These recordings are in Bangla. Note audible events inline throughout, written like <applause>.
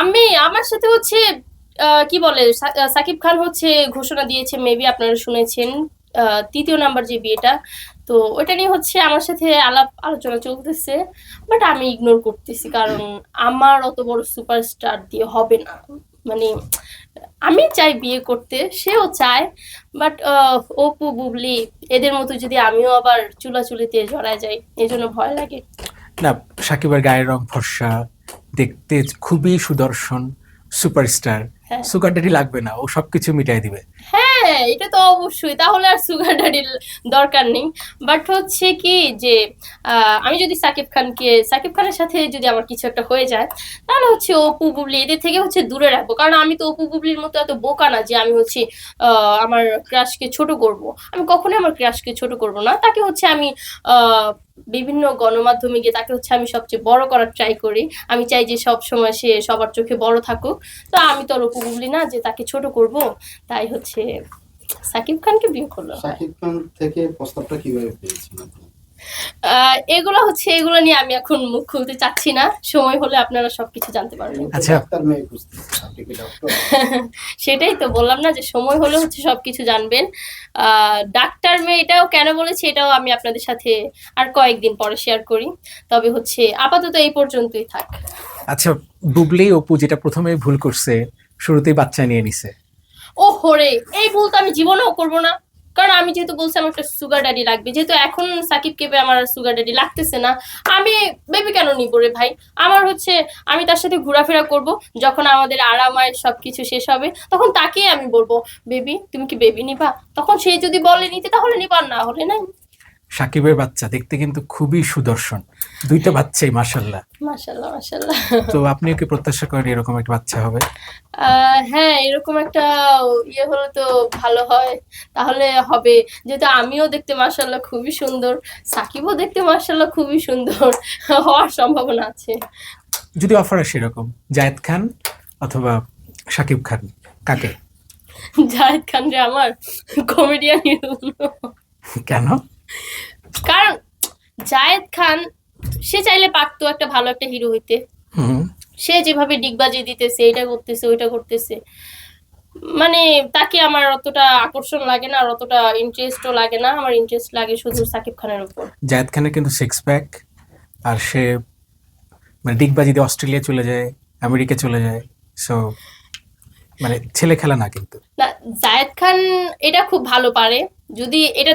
আমি, আমার সাথে হচ্ছে কি বলে সাকিব খান হচ্ছে ঘোষণা দিয়েছে মেবি আপনারা শুনেছেন তৃতীয় নাম্বার যে বিয়েটা। তো ওইটা নিয়ে হচ্ছে আমার সাথে আলাপ, আলোচনা চলতেছে বাট আমি ইগনোর করতেছি, কারণ আমার অত বড় সুপারস্টার দিয়ে হবে না। মানে আমি চাই বিয়ে করতে, সেও চায় বাট অপু, বুবলি, এদের মতো যদি আমিও আবার চুলাচুলিতে জড়ায় যাই এই জন্য ভয় লাগে। না, সাকিবের গায়ের রং ফর্সা দেখতে খুবই সুদর্শন সুপারস্টার। হ্যাঁ। সুগার ড্যাডি লাগবে না ও সবকিছু মিটাই দিবে। হ্যাঁ এটা তো অবশ্যই। তাহলে আর সুগার ড্যাডির দরকার নেই। বাট হচ্ছে কি যে আমি যদি সাকিব খানকে সাকিব খানের সাথে যদি আমার কিছু একটা হয়ে যায় তাহলে হচ্ছে অপু বুবলি এদের থেকে হচ্ছে দূরে রাখব। কারণ আমি তো অপু বুবলির মতো এত বোকা না যে আমি হচ্ছে আমার ক্রাশকে ছোট করব। আমি কখনোই আমার ক্রাশকে ছোট করব না। তাকে হচ্ছে আমি বিভিন্ন গণমাধ্যমে গিয়ে তাকে হচ্ছে আমি সবচেয়ে বড় করার ট্রাই করি। আমি চাই যে সব সময় সে সবার চোখে বড় থাকুক। তো আমি তো অপু বুবলি না যে তাকে ছোট করব। তাই হচ্ছে সাকিব খানকে বিয়ে করল সাকিব খান থেকে প্রস্তাবটা কীভাবে আহ, এগুলো হচ্ছে এগুলো নিয়ে আমি এখন মুখ খুলতে চাচ্ছি না। সময় হলে আপনারা সবকিছু জানতে পারবেন। আচ্ছা। <laughs> সেটাই তো বললাম না যে সময় হলে হচ্ছে সবকিছু জানবেন। আহ, ডাক্তার মেয়ে এটাও কেন বলেছে এটাও আমি আপনাদের সাথে আর কয়েকদিন পরে শেয়ার করি। তবে হচ্ছে আপাতত এই পর্যন্তই থাক। আচ্ছা বুবলি অপু যেটা প্রথমে ভুল করছে শুরুতেই বাচ্চা নিয়ে নিছে। ও হরে এই ভুল তো আমি জীবনেও করব না। কারণ আমি যেহেতু বলছি আমার একটা সুগার ড্যাডি লাগবে, যেহেতু এখন সাকিব কেবে আমার সুগার ড্যাডি লাগতেছে না, আমি বেবি কেন নিব রে ভাই? আমার হচ্ছে, আমি তার সাথে ঘোরাফেরা করব, যখন আমাদের আরামায় সব কিছু শেষ হবে, তখন তাকেই আমি বলব বেবি তুমি কি বেবি নিবা? তখন সে যদি বলে নিতে, তাহলে নিবা না হলে নাই। সাকিবের বাচ্চা দেখতে কিন্তু খুবই সুদর্শন। দুইটা বাচ্চাই মাসাল্লাহ মাশাল্লাহ মাশাল্লাহ তো আপনিও কি প্রত্যাশা করেন এরকম একটা বাচ্চা হবে? হ্যাঁ এরকম একটা ইয়ে হলে তো ভালো হয় তাহলে হবে। যেহেতু আমিও দেখতে মার্শাল্লাহ খুবই সুন্দর সাকিবও দেখতে মার্শাল্লাহ খুবই সুন্দর হওয়ার সম্ভাবনা আছে। যদি অফার আসে এরকম জায়েদ খান অথবা সাকিব খান কাকে? জাহেদ খান রে আমার কমেডিয়ান কেন? কারণ জায়েদ খান সে চাইলে পারতো একটা ভালো একটা হিরো হইতে। হুম। সে যেভাবে ডিগবাজি দিতেছে এটা করতেছে ওইটা করতেছে। মানে তাকে আমার অতটা আকর্ষণ লাগে না আর অতটা ইন্টারেস্টও লাগে না। আমার ইন্টারেস্ট লাগে শুধু সাকিব খানের উপর। জায়েদ খানের কিন্তু সিক্স প্যাক আর সে মানে ডিগবাজি দিয়ে অস্ট্রেলিয়া চলে যায় আমেরিকা চলে যায় সো মানে ছেলে খেলা না কিন্তু। না জায়েদ খান এটা খুব ভালো পারে। যদি এটা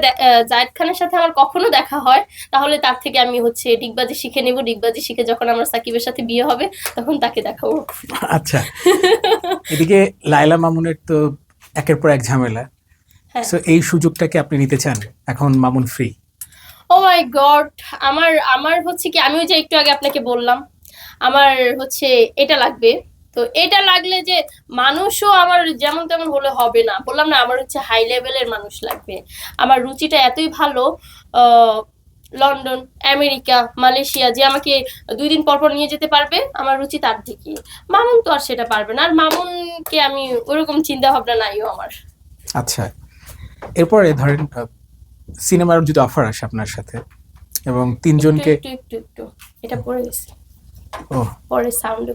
জায়েদ খানের সাথে আমার কখনো দেখা হয় তাহলে তার থেকে আমি হচ্ছে ডিগবাজি শিখে নেব। ডিগবাজি শিখে যখন আমার সাকিবের সাথে বিয়ে হবে তখন তাকে দেখাবো। আচ্ছা। <laughs> এদিকে লায়লা মামুনের তো একের পর এক ঝামেলা। হ্যাঁ। সো এই সুযোগটাকে আপনি নিতে চান? এখন Mamun free oh my god আমার আমার হচ্ছে কি আমি ওই যে একটু আগে আপনাকে বললাম আমার হচ্ছে এটা লাগবে। তো এটা লাগলে যে মানুষও আমার যেমন তেমন হলে হবে না। বললাম না আমার হচ্ছে হাই লেভেলের মানুষ লাগবে। আমার রুচিটা এতই ভালো লন্ডন আমেরিকা মালয়েশিয়া যে আমাকে দুই দিন পর পর নিয়ে যেতে পারবে আমার রুচি তার দিকে মামুন তো আর সেটা পারবে না আর মামুনকে আমি ওরকম চিন্তা ভাবনা নাইও আমার। আচ্ছা এরপরে ধরেন সিনেমার যদি অফার আসে আপনার সাথে এবং তিনজনকে একটু একটু একটু এটা পড়ে গেছে। ও। পরে সাউন্ড